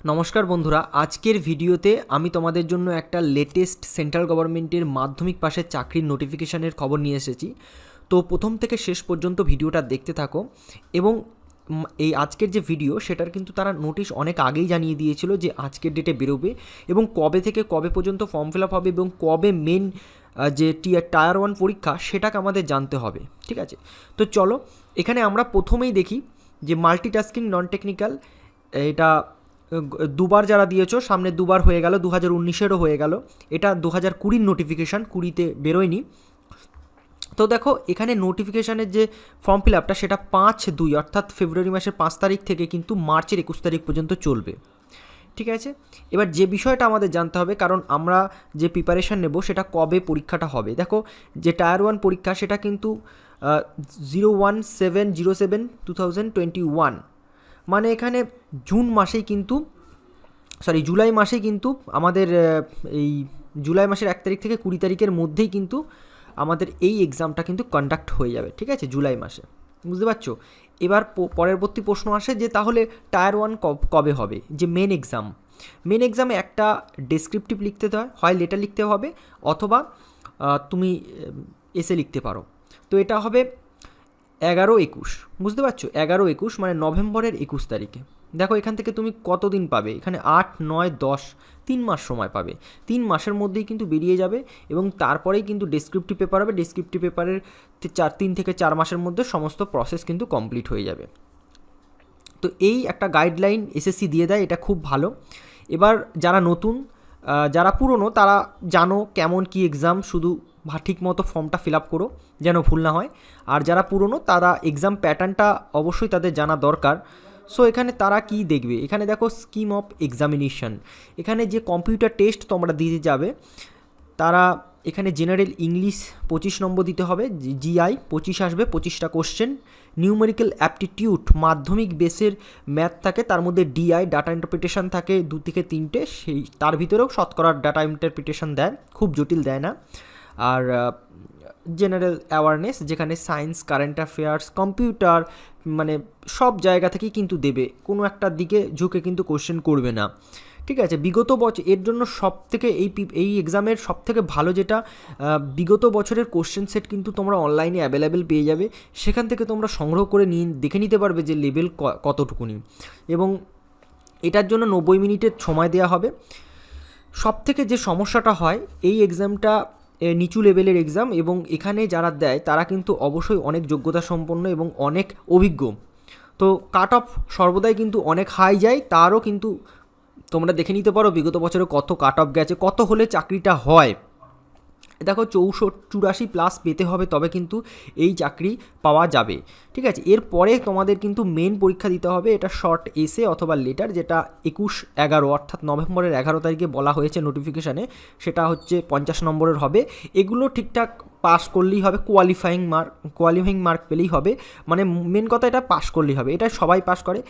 নমস্কার বন্ধুরা, আজকের ভিডিওতে আমি তোমাদের জন্য একটা লেটেস্ট সেন্ট্রাল গভর্নমেন্টের মাধ্যমিক পাশের চাকরির নোটিফিকেশানের খবর নিয়ে এসেছি। তো প্রথম থেকে শেষ পর্যন্ত ভিডিওটা দেখতে থাকো এবং এই আজকের যে ভিডিও সেটার কিন্তু তারা নোটিশ অনেক আগেই জানিয়ে দিয়েছিল যে আজকের ডেটে বেরোবে এবং কবে থেকে কবে পর্যন্ত ফর্ম ফিল আপ হবে এবং কবে মেন যে টিয়ার টায়ার ওয়ান পরীক্ষা, সেটাকে আমাদের জানতে হবে, ঠিক আছে? তো চলো, এখানে আমরা প্রথমেই দেখি যে মাল্টিটাস্কিং নন টেকনিক্যাল এটা দুবার যারা দিয়েছ, সামনে দুবার হয়ে গেল দু হাজার উনিশেরও হয়ে গেল। এটা দু হাজার কুড়ির নোটিফিকেশান কুড়িতে বেরোয়নি। তো দেখো, এখানে নোটিফিকেশানের যে ফর্ম ফিল আপটা সেটা পাঁচ দুই, অর্থাৎ ফেব্রুয়ারি মাসের পাঁচ তারিখ থেকে কিন্তু মার্চের একুশ তারিখ পর্যন্ত চলবে। ঠিক আছে? এবার যে বিষয়টা আমাদের জানতে হবে, কারণ আমরা যে প্রিপারেশান নেব, সেটা কবে পরীক্ষাটা হবে? দেখো, যে টায়ার ওয়ান পরীক্ষা, সেটা কিন্তু zero one seven zero seven two thousand twenty one মানে এখানে জুন মাসেই কিন্তু সরি জুলাই মাসেই কিন্তু আমাদের এই জুলাই মাসের এক তারিখ থেকে কুড়ি তারিখের মধ্যেই কিন্তু আমাদের এই এক্সামটা কিন্তু কন্ডাক্ট হয়ে যাবে, ঠিক আছে, জুলাই মাসে। বুঝতে পারছ? এবার পরবর্তী প্রশ্ন আসে যে তাহলে টায়ার ওয়ান কবে হবে? যে মেন এক্সাম মেন এক্সামে একটা ডেসক্রিপটিভ লিখতে হয় হয় লেটার লিখতে হবে, অথবা তুমি এসে লিখতে পারো। তো এটা হবে এগারো একুশ। বুঝতে পারছ? এগারো একুশ মানে নভেম্বরের একুশ তারিখে। দেখো, এখান থেকে তুমি কতদিন পাবে? এখানে আট, নয়, দশ, তিন মাস সময় পাবে। তিন মাসের মধ্যেই কিন্তু বেরিয়ে যাবে এবং তারপরেই কিন্তু ডেসক্রিপটিভ পেপার হবে। ডেসক্রিপটিভ পেপারের চার, তিন থেকে চার মাসের মধ্যে সমস্ত প্রসেস কিন্তু কমপ্লিট হয়ে যাবে। তো এই একটা গাইডলাইন এসএসসি দিয়ে দেয়, এটা খুব ভালো। এবার যারা নতুন যারা পুরনো, তারা জানো কেমন কি এক্সাম শুধু ভা- ঠিক মতো ফর্মটা ফিল আপ করো, যেন ভুল না হয়। আর যারা পুরনো, তারা এক্সাম প্যাটার্নটা অবশ্যই তাদের জানা দরকার। সো এখানে তারা কি দেখবে? এখানে দেখো স্কিম অফ এক্সামিনেশন এখানে যে কম্পিউটার টেস্ট তোমরা দিতে যাবে, তারা এখানে জেনারেল ইংলিশ পঁচিশ নম্বর দিতে হবে জিআই পঁচিশ আসবে, পঁচিশটা কোশ্চেন নিউমেরিক্যাল অ্যাপটিটিউড মাধ্যমিক বেসের ম্যাথ থাকে, তার মধ্যে ডিআই ডাটা ইন্টারপ্রিটেশন থাকে, দু থেকে তিনটে, সেই, তার ভিতরেও শতকরার ডাটা ইন্টারপ্রিটেশন দেয়, খুব জটিল দেয় না। আর জেনারেল অ্যাওয়ারনেস যেখানে সায়েন্স কারেন্ট অ্যাফেয়ার্স কম্পিউটার মানে সব জায়গা থেকেই কিন্তু দেবে। কোনো একটা দিকে ঝুঁকে কিন্তু কোশ্চেন করবে না। ঠিক আছে? বিগত বছর এর জন্য সব থেকে এই এই এক্সামের সব থেকে ভালো যেটা বিগত বছরের কোশ্চেন সেট কিন্তু তোমরা অনলাইনে অ্যাভেলেবেল পেয়ে যাবে। সেখান থেকে তোমরা সংগ্রহ করে নিয়ে দেখে নিতে পারবে যে লেভেল কতটুকুনি। এবং এটার জন্য নব্বই মিনিটের সময় দেওয়া হবে। সব থেকে যে সমস্যাটা হয়, এই এক্সামটা নিচু লেভেলের এক্সাম এবং এখানে যারা দেয়, তারা কিন্তু অবশ্যই অনেক যোগ্যতা সম্পন্ন এবং অনেক অভিজ্ঞ। তো কাট অফ সর্বদাই কিন্তু অনেক হাই যায়, তারও কিন্তু তোমরা দেখে নিতে পারো বিগত বছরে কত কাট অফ গেছে, কত হলে চাকরিটা হয়। দেখো চৌষট্টি চুরাশি প্লাস পেতে হবে তবে কিন্তু এই চাকরি পাওয়া যাবে। ঠিক আছে? এরপরে তোমাদের কিন্তু মেন পরীক্ষা দিতে হবে এটা শর্ট এসে অথবা লেটার যেটা একুশ এগারো অর্থাৎ নভেম্বরের এগারো তারিখে বলা হয়েছে নোটিফিকেশানে সেটা হচ্ছে পঞ্চাশ নম্বরের হবে। এগুলো ঠিকঠাক পাস করলেই হবে কোয়ালিফাইং মার্ক কোয়ালিফাইং মার্ক পেলেই হবে। মানে মেন কথা এটা পাস করলেই হবে, এটা সবাই পাস করে।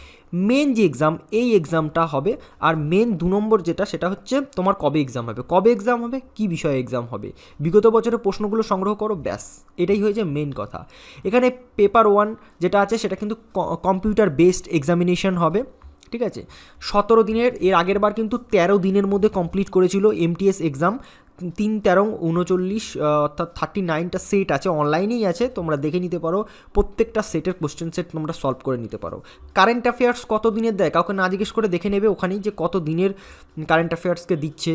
মেন যে এক্সাম এই এক্সামটা হবে, আর মেন দু নম্বর যেটা, সেটা হচ্ছে তোমার কবে এক্সাম হবে। কবে এক্সাম হবে? কি বিষয়ে এক্সাম হবে? বিগত বছরের প্রশ্নগুলো সংগ্রহ করো, ব্যাস। এটাই হয়েছে মেন কথা। এখানে পেপার ওয়ান যেটা আছে, সেটা কিন্তু কম্পিউটার বেসড এক্সামিনেশন হবে, ঠিক আছে? সতেরো দিনের, এর আগের বার কিন্তু তেরো দিনের মধ্যে কমপ্লিট করেছিল এমটিএস এক্সাম তিন তেরো উনচল্লিশ অর্থাৎ থার্টি নাইনটা সেট আছে অনলাইনেই আছে, তোমরা দেখে নিতে পারো। প্রত্যেকটা সেটের কোশ্চেন সেট তোমরা সলভ করে নিতে পারো। কারেন্ট অ্যাফেয়ার্স কত দিনের দেয়? কাউকে না জিজ্ঞেস করে দেখে নেবে ওখানেই যে কত দিনের কারেন্ট অ্যাফেয়ার্সকে দিচ্ছে।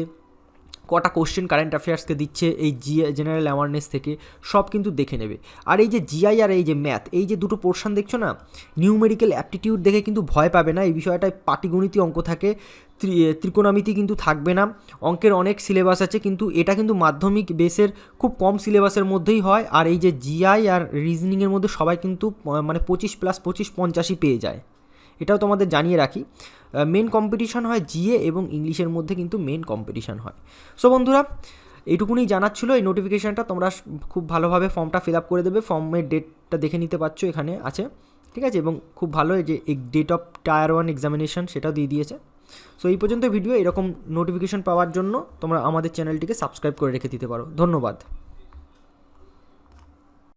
কটা কোশ্চেন কারেন্ট অ্যাফেয়ার্সকে দিচ্ছে, এই জি জেনারেল অ্যাওয়ারনেস থেকে সব কিন্তু দেখে নেবে। আর এই যে জিআই আর এই যে ম্যাথ এই যে দুটো পোর্শন দেখছ না নিউমেরিক্যাল অ্যাপটিটিউড দেখে কিন্তু ভয় পাবে না। এই বিষয়টায় পাটিগণিতি অঙ্ক থাকে, ত্রি- ত্রিকোণমিতি কিন্তু থাকবে না। অঙ্কের অনেক সিলেবাস আছে, কিন্তু এটা কিন্তু মাধ্যমিক বেসের খুব কম সিলেবাসের মধ্যেই হয়। আর এই যে জিআই আর রিজনিংয়ের মধ্যে সবাই কিন্তু মানে পঁচিশ প্লাস পঁচিশ পঞ্চাশই পেয়ে যায়। এটাও তোমাদের জানিয়ে রাখি। মেন কম্পিটিশন হয় জিএ এবং ইংলিশের মধ্যে কিন্তু মেন কম্পিটিশন হয়। সো বন্ধুরা, এইটুকুনি জানার ছিল। এই নোটিফিকেশানটা তোমরা খুব ভালোভাবে ফর্মটা ফিল আপ করে দেবে। ফর্মের ডেটটা দেখে নিতে পারছ এখানে আছে। ঠিক আছে? এবং খুব ভালো যে date of tier one examination সেটাও দিয়ে দিয়েছে। সো এই পর্যন্ত ভিডিও এরকম নোটিফিকেশন পাওয়ার জন্য তোমরা আমাদের চ্যানেলটিকে সাবস্ক্রাইব করে রেখে দিতে পারো। ধন্যবাদ।